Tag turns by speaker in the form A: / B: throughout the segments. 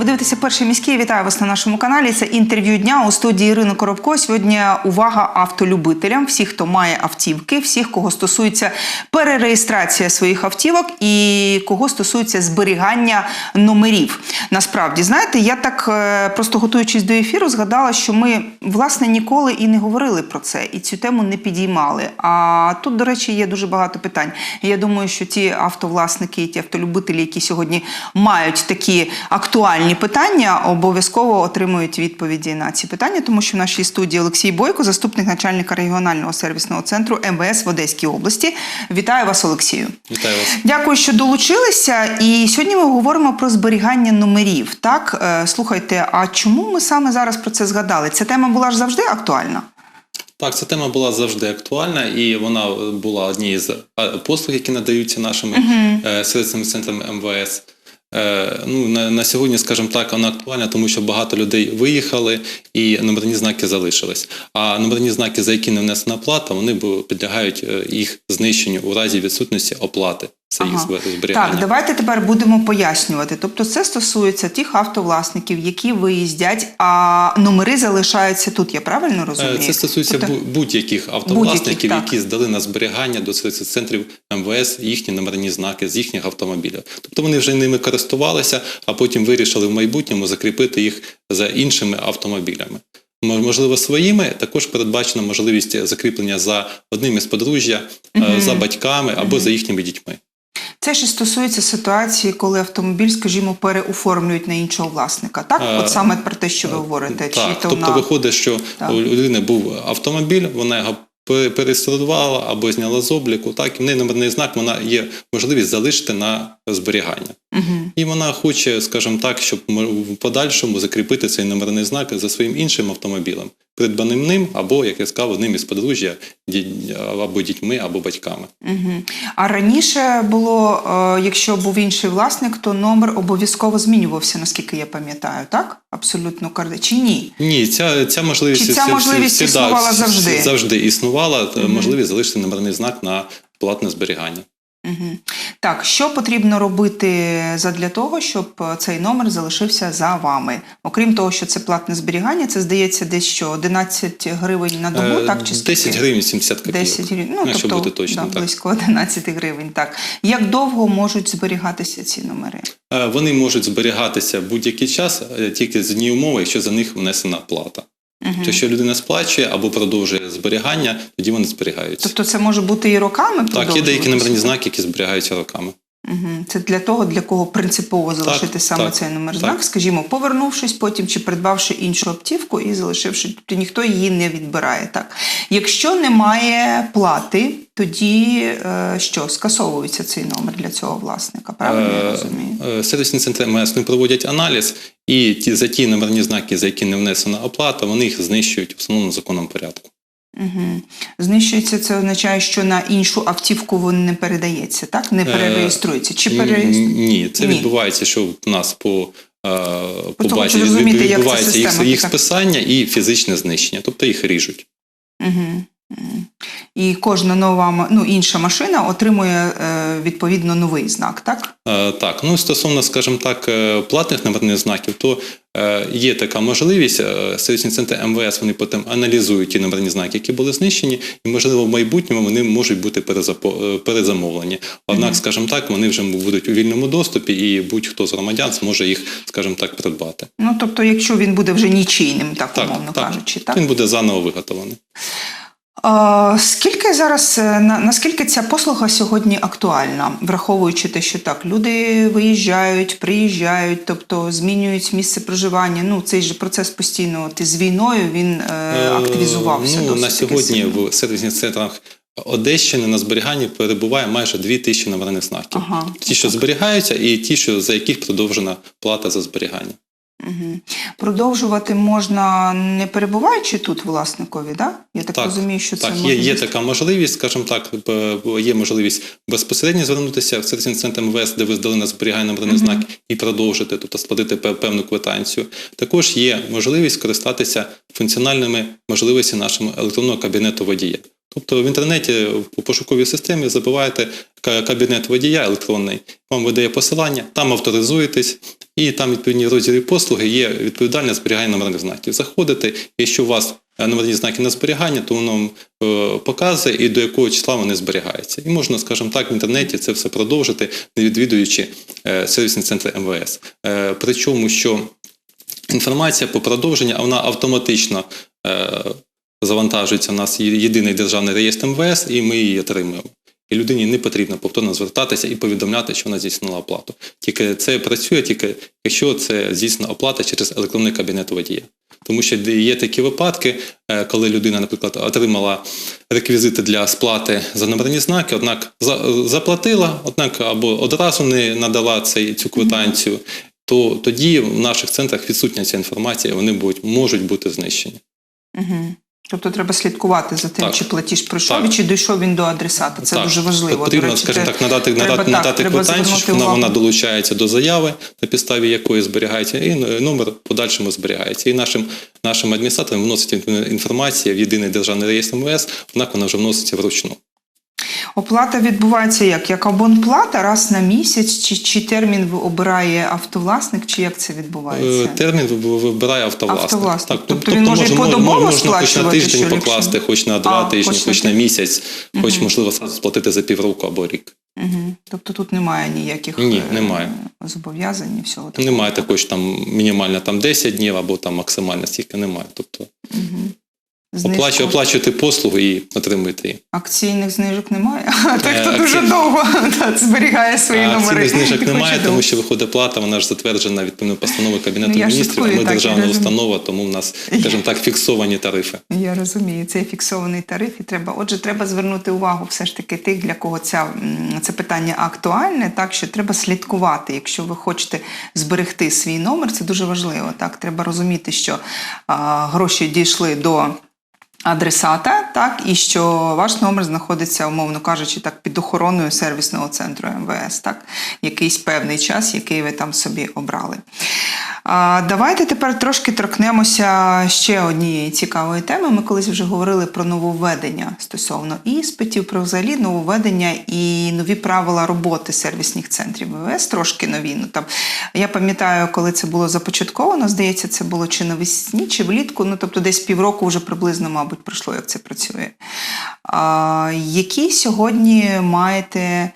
A: Ви дивитеся перший міський. Вітаю вас на нашому каналі. Це інтерв'ю дня у студії Ірини Коробко. Сьогодні увага автолюбителям, всіх, хто має автівки, всіх, кого стосується перереєстрація своїх автівок і кого стосується зберігання номерів. Насправді, знаєте, я так е, просто готуючись до ефіру, згадала, що ми власне ніколи і не говорили про це, і цю тему не підіймали. А тут, до речі, є дуже багато питань. Я думаю, що ті автовласники, ті автолюбителі, які сьогодні мають такі актуальні питання, обов'язково отримують відповіді на ці питання, тому що в нашій студії Олексій Бойко, заступник начальника регіонального сервісного центру МВС в Одеській області. Вітаю вас, Олексію.
B: Вітаю вас.
A: Дякую, що долучилися. І сьогодні ми говоримо про зберігання номерів. Так, Е, слухайте, а чому ми саме зараз про це згадали? Ця тема була ж завжди актуальна.
B: Так, ця тема була завжди актуальна, і вона була однією з е, послуг, які надаються нашими е, сервісними центрами МВС. Е, ну, на, на сьогодні, скажімо так, вона актуальна, тому що багато людей виїхали і номерні знаки залишились. А номерні знаки, за які не внесена оплата, вони підлягають е, їх знищенню у разі відсутності оплати їх
A: Ага.
B: збе- зберігання.
A: Так, давайте тепер будемо пояснювати. Тобто, це стосується тих автовласників, які виїздять, а номери залишаються тут. Я правильно
B: Е,
A: розумію?
B: Це стосується
A: Тобто-
B: будь-яких автовласників,
A: Будь-яких,
B: які здали на зберігання до центрів МВС їхні номерні знаки з їхніх автомобілів. Тобто вони вже ними користувалися, а потім вирішили в майбутньому закріпити їх за іншими автомобілями. Можливо, своїми також передбачена можливість закріплення за одним із подружжя,
A: Мгм.
B: за батьками або за їхніми дітьми.
A: Це ще стосується ситуації, коли автомобіль, скажімо, переоформлюють на іншого власника. Так,
B: Е,
A: от саме про те, що ви говорите,
B: Так,
A: чи то
B: тобто
A: на
B: виходить, що
A: Так.
B: у людини був автомобіль, вона його пе- перереєструвала або зняла з обліку, так, і в неї номерний знак вона є можливість залишити на зберігання.
A: Мгм.
B: І вона хоче, скажімо так, щоб в подальшому закріпити цей номерний знак за своїм іншим автомобілем, придбаним ним, або, як я сказав, одним із подружжя, або дітьми, або батьками.
A: Мгм. А раніше було, е, якщо був інший власник, то номер обов'язково змінювався, наскільки я пам'ятаю, так? Абсолютно кар- чи ні?
B: Ні, ця, ця можливість
A: Чи ця
B: всі-
A: можливість
B: всі-
A: існувала
B: всі-
A: завжди?
B: завжди існувала
A: Мгм.
B: можливість залишити номерний знак на платне зберігання.
A: Угу. Так, що потрібно робити задля того, щоб е, цей номер залишився за вами? Окрім того, що це платне зберігання, це здається десь що 11 гривень на добу,
B: Е,
A: так чи скільки?
B: 10 гривень 70 копійок.
A: 10 гривень, ну,
B: якщо
A: тобто
B: бути точним.
A: да,
B: так.
A: близько 11 гривень. Так. Як довго можуть зберігатися ці номери?
B: Е, Вони можуть зберігатися будь-який час, е, тільки з однієї умови, якщо за них внесена плата.
A: Угу.
B: Якщо людина сплачує або продовжує зберігання, тоді вони зберігаються.
A: Тобто це може бути і роками
B: Так, є деякі номерні знаки, які зберігаються роками.
A: Угу. Це для того, для кого принципово залишити
B: Так,
A: саме
B: так,
A: цей номер
B: так.
A: знак, скажімо, повернувшись потім чи придбавши іншу автівку і залишивши, тобто ніхто її не відбирає. Так, якщо немає плати, тоді е, що скасовується цей номер для цього власника? Правильно я
B: Е,
A: розумію?
B: е, Сервісні центри МС не проводять аналіз, і ті, за ті номерні знаки, за які не внесена оплата, вони їх знищують в основному законному порядку.
A: Угу. Знищується, це означає, що на іншу автівку він не передається, так? Не
B: Е,
A: перереєструється. Чи перереєструється?
B: Ні, це
A: Ні.
B: відбувається, що в нас по, е, по базі
A: зрозуміти, як
B: відбувається їх, їх списання і фізичне знищення, тобто їх ріжуть.
A: І кожна нова ну, інша машина отримує е, відповідно новий знак, так?
B: Е, Так, ну стосовно, скажімо так, е, платних номерних знаків, то є така можливість. Сервісні центри МВС вони потім аналізують ті номерні знаки, які були знищені, і можливо в майбутньому вони можуть бути перезамовлені. Однак, скажімо так, вони вже будуть у вільному доступі, і будь-хто з громадян зможе їх, скажімо так, придбати.
A: Ну, тобто, якщо він буде вже нічийним, так,
B: Так,
A: умовно
B: так.
A: кажучи, так?
B: Він буде заново виготовлений.
A: Скільки зараз, е, на, наскільки ця послуга сьогодні актуальна, враховуючи те, що так, люди виїжджають, приїжджають, тобто змінюють місце проживання. Ну, цей же процес постійно от, із війною він е, активізувався.
B: Ну,
A: досить
B: на сьогодні
A: сильно.
B: в сервісних центрах Одещини на зберіганні перебуває майже 2 тисячі номерних знаків.
A: Ага.
B: Ті, що зберігаються, і ті, що за яких продовжена плата за зберігання.
A: Угу. Продовжувати можна не перебуваючи тут власникові, да? Я так,
B: Так,
A: розумію, що це
B: Так, є, є така можливість, скажімо так, є можливість безпосередньо звернутися в сервісний центр МВС, де ви здали на зберігання
A: Мгм.
B: знак, і продовжити, тобто сплатити певну квитанцію. Також є можливість скористатися функціональними можливостями нашого електронного кабінету водія. Тобто в інтернеті у пошуковій системі забиваєте кабінет водія електронний, вам видає посилання, там авторизуєтесь і там відповідні розділі послуги є відповідальне зберігання номерних знаків. Заходите, якщо у вас е, номерні знаки на зберігання, то воно е, показує і до якого числа вони зберігаються. І можна, скажімо так, в інтернеті це все продовжити, не відвідуючи е, сервісні центри МВС. Причому, що інформація по продовженню вона автоматично завантажується. У нас єдиний державний реєстр МВС, і ми її отримуємо. І людині не потрібно повторно звертатися і повідомляти, що вона здійснила оплату. Тільки це працює тільки якщо це здійснена оплата через електронний кабінет водія. Тому що є такі випадки, е, коли людина, наприклад, отримала реквізити для сплати за номерні знаки, однак заплатила, однак або одразу не надала цей, цю квитанцію, то тоді в наших центрах відсутня ця інформація, вони будуть, можуть бути знищені.
A: Угу. Тобто треба слідкувати за тим,
B: Так.
A: чи платіж пройшов
B: Так.
A: і чи дійшов він до адресата. Це
B: Так.
A: дуже важливо.
B: Потрібно,
A: До речі,
B: скажімо так, надати,
A: треба,
B: надати,
A: так,
B: надати квитанчик, вона, вона долучається до заяви, на підставі якої зберігається, і номер в подальшому зберігається. І нашим, нашим адміністраторам вносить інформація в єдиний державний реєстр МВС, однак вона вже вноситься вручну.
A: Оплата відбувається як? Як абонплата раз на місяць, чи, чи термін обирає автовласник, чи як це
B: Е,
A: відбувається?
B: Термін вибирає автовласник.
A: Автовласник.
B: Так,
A: Тобто він може подобово
B: можна хоч на тиждень
A: що
B: покласти,
A: якщо-
B: хоч на два
A: А,
B: тижні,
A: хоч
B: хоч,
A: на
B: місяць, хоч можливо сплатити за півроку або рік.
A: Угу. Тобто тут немає ніяких
B: Ні,
A: е,
B: немає.
A: зобов'язань і всього такого.
B: Немає такого, що там мінімально там 10 днів або там максимально стільки немає. Тобто
A: Знижку.
B: оплачує, оплачуєте послугу і отримуєте її.
A: Акційних знижок немає. А той,
B: Е,
A: хто дуже довго зберігає свої
B: А
A: номери.
B: Акційних знижок немає,
A: довго.
B: тому що виходить плата, вона ж затверджена відповідно постановою Кабінету
A: Ну,
B: міністрів, а ми державна установа, тому в нас, скажімо так, фіксовані тарифи.
A: Я розумію, це фіксований тариф, і треба. Отже, треба звернути увагу все ж таки тих, для кого ця, це питання актуальне, так що треба слідкувати. Якщо ви хочете зберегти свій номер, це дуже важливо. Так, треба розуміти, що а, гроші дійшли до. Адресата, так, і що ваш номер знаходиться, умовно кажучи, так, під охороною сервісного центру МВС, так, якийсь певний час, який ви там собі обрали. Давайте тепер трошки торкнемося ще однієї цікавої теми. Ми колись вже говорили про нововведення стосовно іспитів, про взагалі нововведення і нові правила роботи сервісних центрів МВС, трошки нові. Ну, там, я пам'ятаю, коли це було започатковано, здається, це було чи навесні, чи влітку, ну тобто десь півроку вже приблизно, мабуть, пройшло, як це працює. А, які сьогодні маєте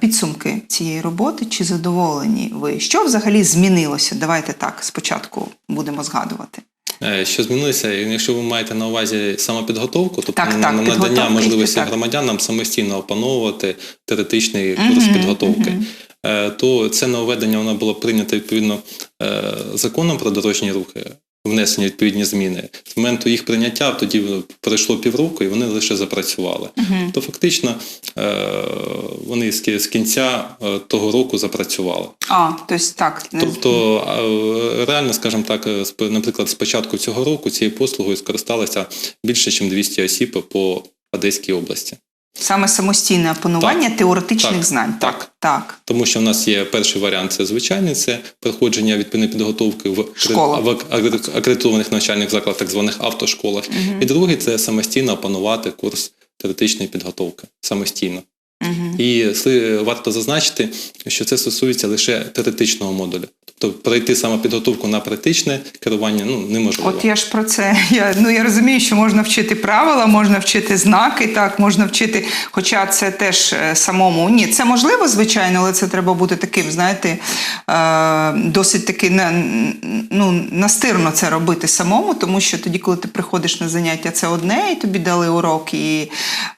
A: підсумки цієї роботи? Чи задоволені ви? Що взагалі змінилося? Давайте так спочатку будемо згадувати.
B: Е, Що змінилося, якщо ви маєте на увазі самопідготовку, тобто
A: Так, так,
B: надання можливості
A: так.
B: громадянам самостійно опановувати теоретичний курс підготовки, е, то це нововведення воно було прийнято відповідно е, законом про дорожні рухи. Внесені відповідні зміни з моменту їх прийняття, тоді пройшло півроку, і вони лише запрацювали. То фактично е, вони з кінця е, того року запрацювали.
A: А, тобто так.
B: Тобто, реально, скажімо так, е, наприклад, з початку цього року цією послугою скористалося більше, ніж 200 осіб по Одеській області.
A: Саме самостійне опанування
B: Так.
A: теоретичних
B: Так.
A: знань.
B: Так.
A: так.
B: Тому що в нас є перший варіант це звичайний, це проходження відповідної підготовки в, в акредитованих навчальних закладах, так званих автошколах. І другий це самостійно опанувати курс теоретичної підготовки самостійно.
A: Угу.
B: І варто зазначити, що це стосується лише теоретичного модуля. Тобто пройти самопідготовку на практичне керування ну, неможливо.
A: От я ж про це. Я, ну, я розумію, що можна вчити правила, можна вчити знаки, так, можна вчити, хоча це теж е, самому. Ні, це можливо, звичайно, але це треба бути таким, знаєте, е, досить таки на, ну, настирно це робити самому, тому що тоді, коли ти приходиш на заняття, це одне, і тобі дали урок, і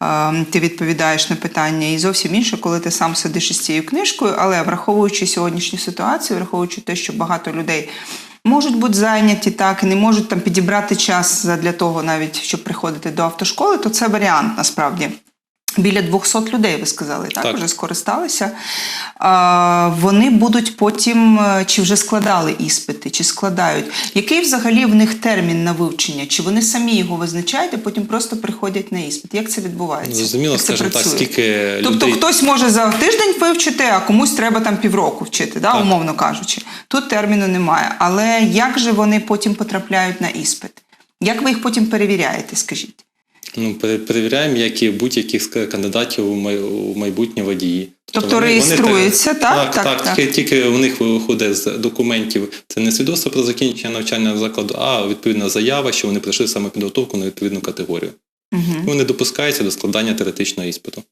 A: е, ти відповідаєш на питання, і зовсім інше, коли ти сам сидиш із цією книжкою, але враховуючи сьогоднішню ситуацію, враховуючи те, що багато людей можуть бути зайняті так і не можуть там підібрати час для того, навіть щоб приходити до автошколи, то це варіант насправді. Біля 200 людей, ви сказали, так,
B: Так.
A: вже скористалися. А, вони будуть потім, е, чи вже складали іспити, чи складають. Який взагалі в них термін на вивчення? Чи вони самі його визначають, а потім просто приходять на іспит? Як це відбувається?
B: Зрозуміло, скажімо так, скільки
A: Тобто хтось може за тиждень вивчити, а комусь треба там півроку вчити, да,
B: Так.
A: умовно кажучи. Тут терміну немає. Але як же вони потім потрапляють на іспит? Як ви їх потім перевіряєте, скажіть?
B: Ну, перевіряємо, як і будь-яких кандидатів у майбутнє водії.
A: Тобто
B: Вони- вони
A: так?
B: Так,
A: Так,
B: так,
A: так.
B: Тільки, у них виходить з документів. Це не свідоцтво про закінчення навчального закладу, а відповідна заява, що вони пройшли саме підготовку на відповідну категорію.
A: Угу.
B: Вони допускаються до складання теоретичного іспиту.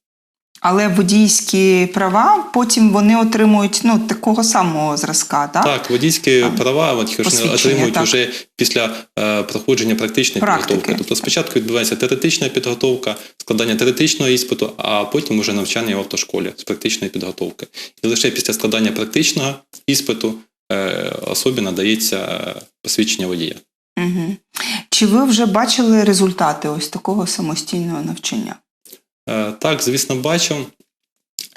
A: Але водійські права потім вони отримують ну, такого самого зразка, так?
B: Так, водійські
A: Так.
B: права
A: Посвідчення,
B: отримують
A: так.
B: вже після е, проходження практичної
A: Практики.
B: підготовки. Тобто спочатку відбувається теоретична підготовка, складання теоретичного іспиту, а потім вже навчання в автошколі з практичної підготовки. І лише після складання практичного іспиту е, особі надається е, посвідчення водія.
A: Угу. Чи ви вже бачили результати ось такого самостійного навчання?
B: Е, Так, звісно, бачу.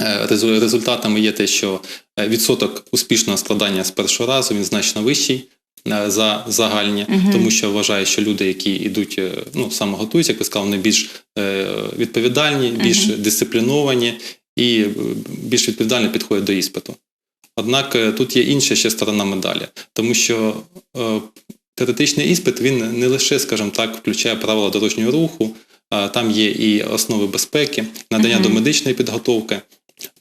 B: Е, Результатами є те, що е, відсоток успішного складання з першого разу він значно вищий за загальні,
A: Мгм.
B: тому що вважаю, що люди, які йдуть, ну саме готуються, як ви сказали, вони більш відповідальні, більш
A: Мгм.
B: дисципліновані і більш відповідально підходять до іспиту. Однак тут є інша ще сторона медалі, тому що теоретичний іспит він не лише, скажімо так, включає правила дорожнього руху, там є і основи безпеки, надання
A: Мгм.
B: до медичної підготовки.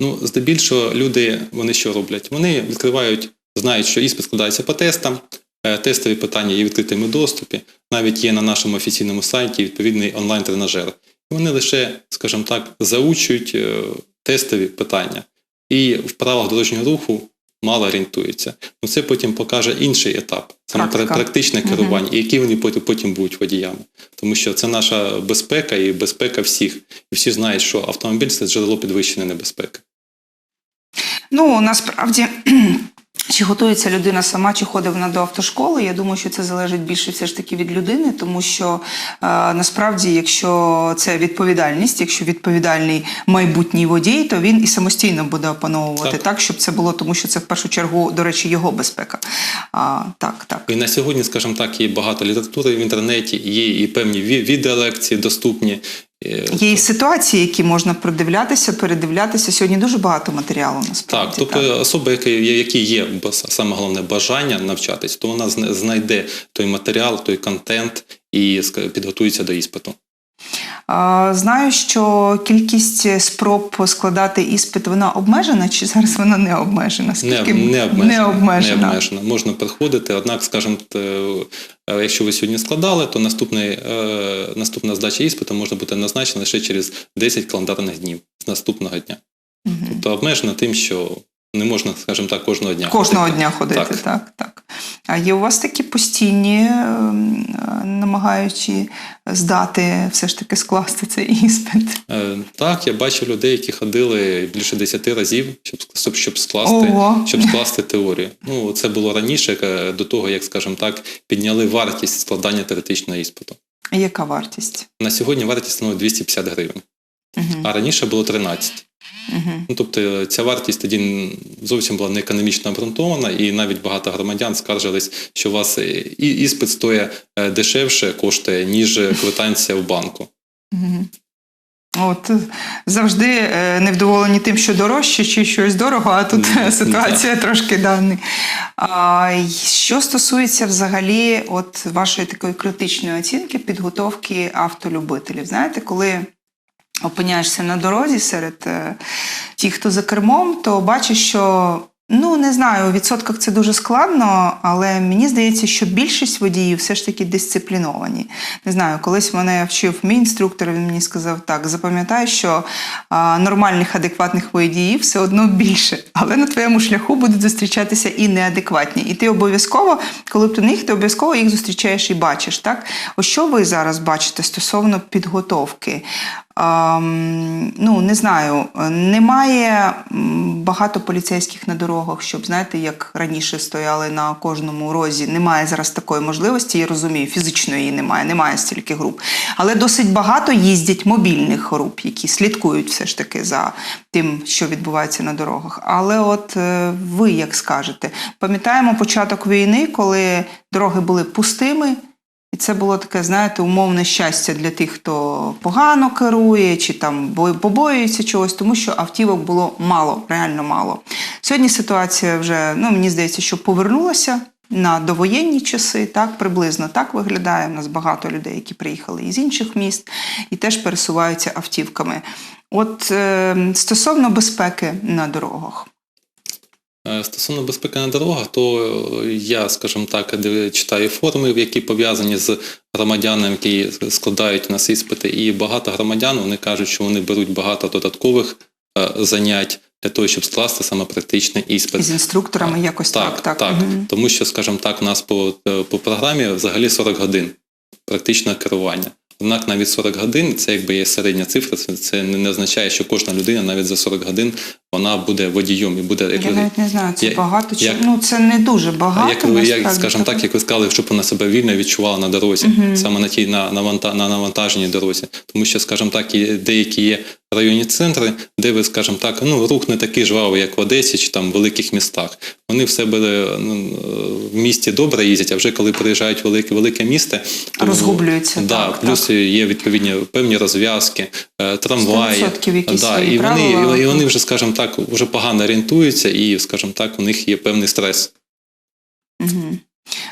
B: Ну, здебільшого люди вони що роблять? Вони відкривають, знають, що іспит складається по тестам, е, тестові питання є в відкритому доступі, навіть є на нашому офіційному сайті відповідний онлайн-тренажер. Вони лише, скажімо так, заучують е, тестові питання. І в правилах дорожнього руху мало орієнтуються. Ну, це потім покаже інший етап, саме
A: Практика.
B: практичне керування, і які вони потім, потім будуть водіями. Тому що це наша безпека і безпека всіх. І всі знають, що автомобіль це джерело підвищеної небезпеки.
A: Ну, насправді, чи готується людина сама, чи ходить вона до автошколи, я думаю, що це залежить більше все ж таки від людини, тому що е, насправді, якщо це відповідальність, якщо відповідальний майбутній водій, то він і самостійно буде опановувати так,
B: Так.
A: щоб це було, тому що це в першу чергу, до речі, його безпека. А, так, так.
B: І на сьогодні, скажімо так, є багато літератури в інтернеті, є і певні ві- відеолекції доступні. Е,
A: Є і ситуації, які можна продивлятися, передивлятися. Сьогодні дуже багато матеріалу насправді.
B: Так, тобто особа, яка є- які є саме головне бажання навчатись, то вона знайде той матеріал, той контент і підготується до іспиту.
A: Знаю, що кількість спроб складати іспит вона обмежена, чи зараз вона не обмежена?
B: Не,
A: Скільки-
B: не, обмежена,
A: не обмежена.
B: не обмежена. Можна приходити, однак, скажімо, е, якщо ви сьогодні складали, то наступний, е, наступна здача іспиту може бути назначена лише через 10 календарних днів з наступного дня.
A: Мгм.
B: Тобто обмежена тим, що не можна, скажімо так, кожного дня.
A: Кожного
B: ходити.
A: дня ходити, так.
B: Так.
A: так, А є у вас такі постійні, е, намагаючи здати, все ж таки скласти цей іспит?
B: Е, Так, я бачу людей, які ходили більше 10 разів, щоб, щоб, скласти,
A: Ого.
B: щоб скласти теорію. Ну, це було раніше, е, до того, як, скажімо так, підняли вартість складання теоретичного іспиту.
A: Яка вартість?
B: На сьогодні вартість становить 250 гривень,
A: Угу.
B: а раніше було 13.
A: Угу.
B: Ну, тобто е, ця вартість тоді зовсім була не економічно обґрунтована, і навіть багато громадян скаржились, що у вас е, і іспит стоїть е, дешевше коштує, ніж квитанція в банку.
A: Угу. От завжди невдоволені тим, що дорожче, чи щось дорого, а тут
B: Ні,
A: е, ситуація трошки даний. А що стосується взагалі от вашої такої критичної оцінки підготовки автолюбителів, знаєте, коли опиняєшся на дорозі серед е, тих, хто за кермом, то бачиш, що ну не знаю, у відсотках це дуже складно, але мені здається, що більшість водіїв все ж таки дисципліновані. Не знаю, колись мене вчив мій інструктор, він мені сказав так: запам'ятай, що а, нормальних, адекватних водіїв все одно більше, але на твоєму шляху будуть зустрічатися і неадекватні. І ти обов'язково, коли б ти них, ти обов'язково їх зустрічаєш і бачиш. Так, ось що ви зараз бачите стосовно підготовки? Ну, не знаю, немає багато поліцейських на дорогах, щоб знаєте, як раніше стояли на кожному розі. Немає зараз такої можливості, я розумію, фізично її немає, немає стільки груп. Але досить багато їздять мобільних груп, які слідкують все ж таки за тим, що відбувається на дорогах. Але от е, ви як скажете, пам'ятаємо початок війни, коли дороги були пустими. І це було таке, знаєте, умовне щастя для тих, хто погано керує чи там побоюється чогось, тому що автівок було мало, реально мало. Сьогодні ситуація вже, ну мені здається, що повернулася на довоєнні часи, так приблизно так виглядає. У нас багато людей, які приїхали із інших міст і теж пересуваються автівками. От е, стосовно безпеки на дорогах.
B: Е, Стосовно безпеки на дорогах, то е, я, скажімо так, читаю форми, які пов'язані з громадянами, які складають у нас іспити, і багато громадян вони кажуть, що вони беруть багато додаткових е, занять для того, щоб скласти саме практичний іспит.
A: З інструкторами якось так.
B: Так, так.
A: Мгм.
B: Тому що, скажімо так, у нас по, по програмі взагалі 40 годин практичного керування. Однак навіть 40 годин це якби є середня цифра. Це, не означає, що кожна людина навіть за 40 годин вона буде водієм і буде як
A: Я навіть не знаю, це
B: Я-
A: багато чи
B: як-
A: ну це не дуже багато.
B: як ви, як, скажімо так, як ви сказали, щоб вона себе вільно відчувала на дорозі, саме на тій на, на, на навантаженій дорозі. Тому що, скажімо так, і деякі є районні центри, де ви, скажімо так, ну рух не такий жвавий, як в Одесі чи там в великих містах. Вони в себе ну, в місті добре їздять, а вже коли приїжджають в велике велике місто, то
A: Розгублюються,
B: Да,
A: так,
B: плюс є відповідні певні розв'язки, е, трамваї.
A: 100% якісь
B: да, і вони,
A: правила.
B: і вони вже, скажімо так, вже погано орієнтуються, і, скажімо так, у них є певний стрес.
A: Мгм.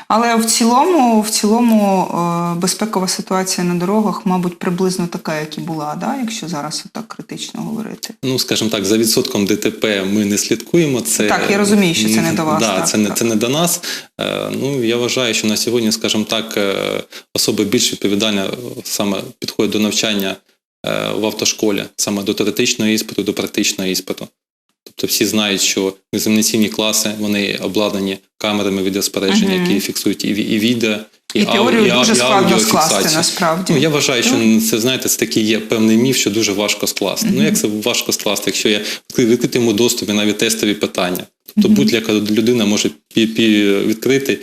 A: Але в цілому, в цілому е, безпекова ситуація на дорогах, мабуть, приблизно така, як і була, да? якщо зараз так критично говорити.
B: Ну, скажімо так, за відсотком ДТП ми не слідкуємо. Це
A: Так, я розумію, що це не до вас,
B: Да,
A: так,
B: це не
A: так.
B: це не до нас. Е, Ну я вважаю, що на сьогодні, скажімо так, е, особи більш відповідально е, саме підходять до навчання в автошколі, саме до теоретичного іспиту, до практичного іспиту. Тобто всі знають, що екзаменаційні класи вони обладнані камерами відеоспостереження,
A: Мгм.
B: які фіксують і, і відео, і,
A: І, теорію
B: і,
A: дуже
B: і
A: складно скласти насправді.
B: Ну, я вважаю, що це знаєте, це такий є певний міф, що дуже важко скласти. Ну як це важко скласти, якщо є в відкритому доступі навіть тестові питання? Тобто будь-яка людина може відкрити.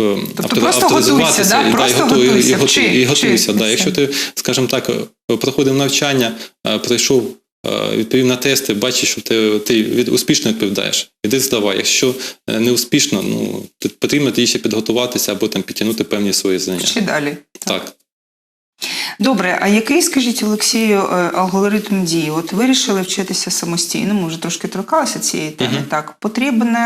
B: Ем,
A: Тобто просто готуйся, да?
B: і,
A: Просто
B: і, готуй-
A: готуйся,
B: і, готуй-
A: вчи,
B: і готуйся.
A: вчи
B: Да. Якщо ти, скажімо так, проходив навчання, прийшов, відповів на тести, бачиш, що ти, ти від, успішно відповідаєш. Іди здавай. Якщо е, не успішно, ну потрібно тоді ще підготуватися або там підтягнути певні свої знання.
A: Ще далі?
B: Так.
A: Добре, а який, скажіть Олексію, е, алгоритм дії? От вирішили вчитися самостійно, ми вже трошки торкалися цієї теми.
B: Мгм.
A: Так, потрібен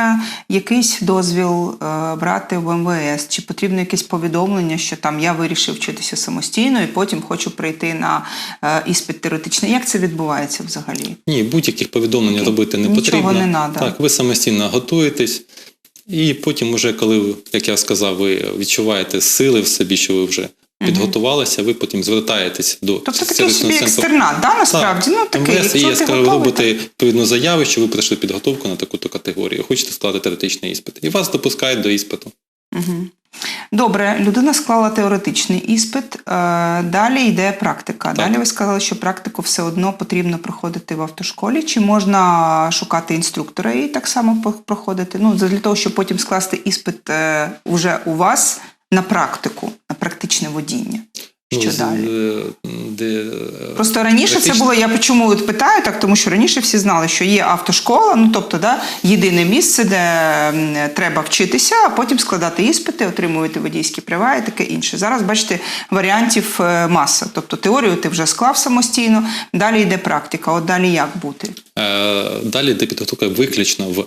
A: якийсь дозвіл е, брати в МВС, чи потрібно якесь повідомлення, що там я вирішив вчитися самостійно і потім хочу прийти на е, іспит теоретичний. Як це відбувається взагалі?
B: Ні, будь-яких повідомлень робити не
A: Нічого
B: потрібно.
A: не надо.
B: Так, ви самостійно готуєтесь, і потім, уже, коли, як я сказав, ви відчуваєте сили в собі, що ви вже підготувалися, ви потім звертаєтесь до
A: Тобто такий собі да, насправді? Ну, такий,
B: МВС є,
A: ти
B: скажу,
A: готовий,
B: робите відповідну заяву, що ви пройшли підготовку на таку-то категорію, хочете складати теоретичний іспит. І вас допускають до іспиту.
A: Угу. Добре, людина склала теоретичний іспит, е, далі йде практика.
B: Так.
A: Далі ви сказали, що практику все одно потрібно проходити в автошколі. Чи можна шукати інструктора і так само проходити? Ну, для того, щоб потім скласти іспит е, уже у вас на практику, на практичне водіння. Що
B: з-
A: далі?
B: е, Де, е,
A: Просто раніше це було, я чому от питаю так, тому що раніше всі знали, що є автошкола, ну тобто да, єдине місце, де треба вчитися, а потім складати іспити, отримувати водійські права і таке інше. Зараз бачите, варіантів е, маса. Тобто теорію ти вже склав самостійно, далі йде практика. От далі як бути?
B: Далі йде підготовка виключно в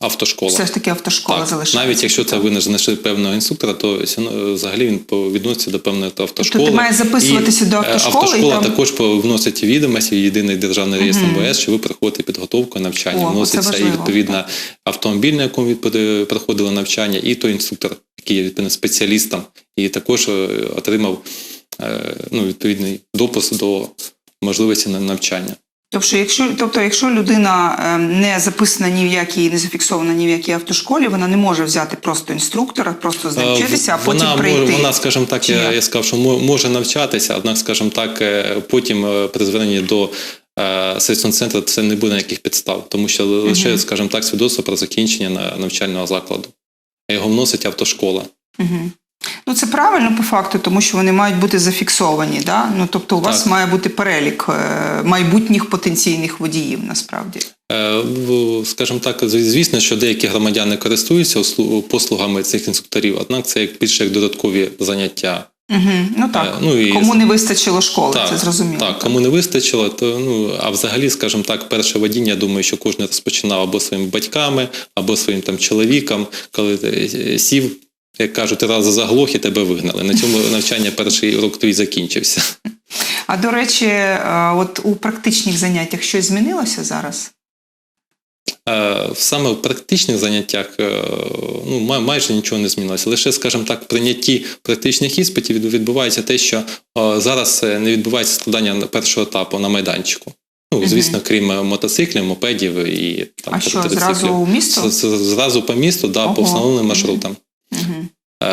B: автошколах.
A: Все ж таки автошкола
B: Так,
A: залишається.
B: навіть якщо це ви не знайшли певного інструктора, то все взагалі він відноситься до певної автошколи.
A: Тобто ти маєш записуватися
B: І,
A: до
B: е,
A: автошколи,
B: Автошкола
A: і там-
B: також вносить відомості в єдиний державний реєстр МВС, що ви проходите підготовку, навчання.
A: О,
B: вноситься і
A: важливо.
B: відповідно автомобіль, на якому ви проходили навчання, і той інструктор, який є відповідно спеціалістом, і також е, отримав е, ну, відповідний допуск до можливості на навчання.
A: Тобто, якщо, тобто, якщо людина е, не записана ні в якій, не зафіксована ні в якій автошколі, вона не може взяти просто інструктора, просто
B: Е,
A: а потім
B: вона,
A: прийти.
B: Вона, скажімо так, я, я сказав, що може навчатися, однак, скажімо так, е, потім е, при зверненні до е, центру це не буде ніяких підстав, тому що лише, скажімо так, свідоцтво про закінчення навчального закладу. Його вносить автошкола.
A: Угу. Ну, це правильно по факту, тому що вони мають бути зафіксовані. Да? Ну, тобто у вас
B: Так.
A: має бути перелік е, майбутніх потенційних водіїв, насправді.
B: Е, Скажімо так, звісно, що деякі громадяни користуються послугами цих інструкторів, однак це як більше як додаткові заняття.
A: Угу. Ну так,
B: Е, ну, і-
A: кому не вистачило школи, це зрозуміло.
B: Так, кому не вистачило, то ну а взагалі, скажімо так, перше водіння, я думаю, що кожен розпочинав або своїми батьками, або своїм там чоловіком, коли сів, як кажуть, раз заглох і тебе вигнали. На цьому навчання перший урок твій закінчився.
A: А до речі, е, от у практичних заняттях щось змінилося зараз?
B: Е, Саме в практичних заняттях е, ну, майже нічого не змінилося. Лише, скажімо так, в прийнятті практичних іспитів відбувається те, що зараз не відбувається складання першого етапу на майданчику. Ну, звісно, крім мотоциклів, мопедів і там
A: А що, зразу у місто?
B: Зразу по місту, да, по
A: Ого.
B: встановленим маршрутам.
A: Угу.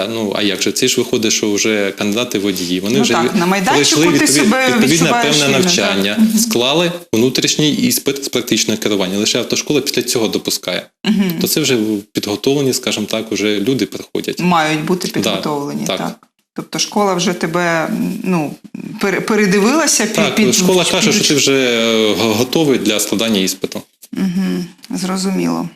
B: Ну, а як же? Це ж виходить, що вже кандидати водії. Вони
A: Ну
B: вже
A: так, на майданчику
B: пройшли
A: ти себе
B: відповідне
A: відчуваєш
B: певне навчання,
A: так.
B: Склали внутрішній іспит з практичного керування. Лише автошкола після цього допускає.
A: Угу.
B: То це вже підготовлені, скажімо так, уже люди приходять.
A: Мають бути підготовлені,
B: так.
A: так. Тобто школа вже тебе ну, пере- передивилася під,
B: Так,
A: під
B: школа
A: під-
B: каже, що ти вже е, готовий для складання іспиту.
A: Угу, зрозуміло.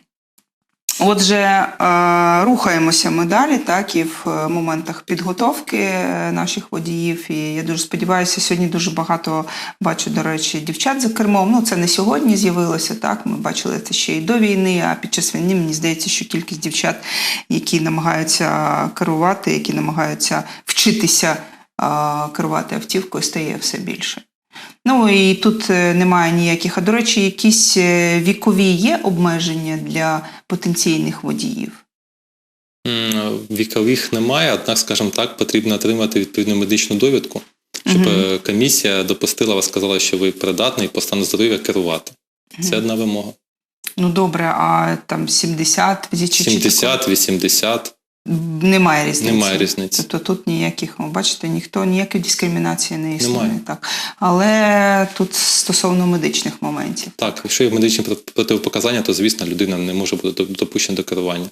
A: Отже, е, рухаємося ми далі, так, і в е, моментах підготовки е, наших водіїв. І я дуже сподіваюся, сьогодні дуже багато бачу, до речі, дівчат за кермом. Ну, це не сьогодні з'явилося, так. Ми бачили це ще й до війни, а під час війни мені здається, що кількість дівчат, які намагаються керувати, які намагаються вчитися керувати автівкою, стає все більше. Ну і тут е, немає ніяких. А до речі, якісь е, вікові є обмеження для потенційних водіїв.
B: Вікових немає, однак, скажімо так, потрібно отримати відповідну медичну довідку, щоб е, комісія допустила вас, сказала, що ви придатний по стану здоров'я керувати. Це
A: Мгм.
B: одна вимога.
A: Ну добре, а там 70 чи- чи- чи
B: 70, 80
A: такого? Немає різниці.
B: немає різниці.
A: Тобто тут ніяких, бачите, ніхто ніякої дискримінації не існує.
B: Немає.
A: Так. Але тут стосовно медичних моментів.
B: Так, якщо є медичні проти- протипоказання, то звісно людина не може бути допущена до керування.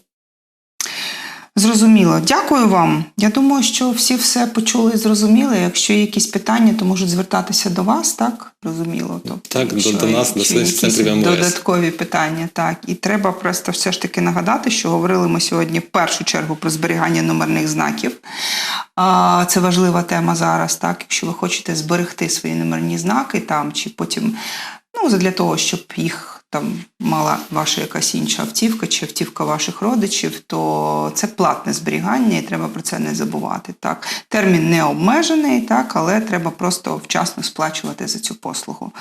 A: Зрозуміло. Дякую вам. Я думаю, що всі все почули і зрозуміли. Якщо є якісь питання, то можуть звертатися до вас, так? Розуміло. Тобто,
B: Так,
A: якщо
B: до нас, до центрів МВС.
A: Додаткові питання, так. І треба просто все ж таки нагадати, що говорили ми сьогодні в першу чергу про зберігання номерних знаків. Це важлива тема зараз, так. Якщо ви хочете зберегти свої номерні знаки там, чи потім, ну, для того, щоб їх там мала ваша якась інша автівка чи автівка ваших родичів, то це платне зберігання, і треба про це не забувати. Так, термін не обмежений, так, але треба просто вчасно сплачувати за цю послугу.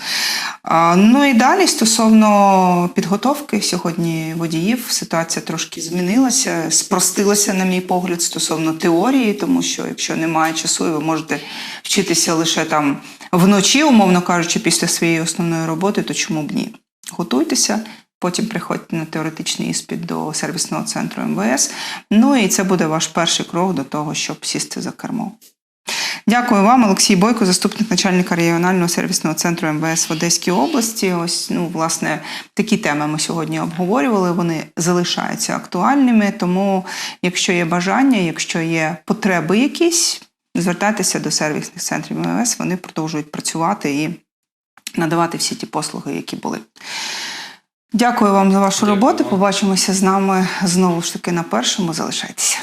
A: А, ну і далі стосовно підготовки сьогодні водіїв, ситуація трошки змінилася, спростилася, на мій погляд, стосовно теорії, тому що якщо немає часу, і ви можете вчитися лише там вночі, умовно кажучи, після своєї основної роботи, то чому б ні? Готуйтеся, потім приходьте на теоретичний іспит до сервісного центру МВС. Ну і це буде ваш перший крок до того, щоб сісти за кермо. Дякую вам, Олексій Бойко, заступник начальника регіонального сервісного центру МВС в Одеській області. Ось, ну, власне, такі теми ми сьогодні обговорювали. Вони залишаються актуальними. Тому, якщо є бажання, якщо є потреби якісь, звертайтеся до сервісних центрів МВС. Вони продовжують працювати і надавати всі ті послуги, які були. Дякую вам за вашу
B: Дякую
A: роботу.
B: вам.
A: Побачимося з нами знову ж таки на першому. Залишайтеся.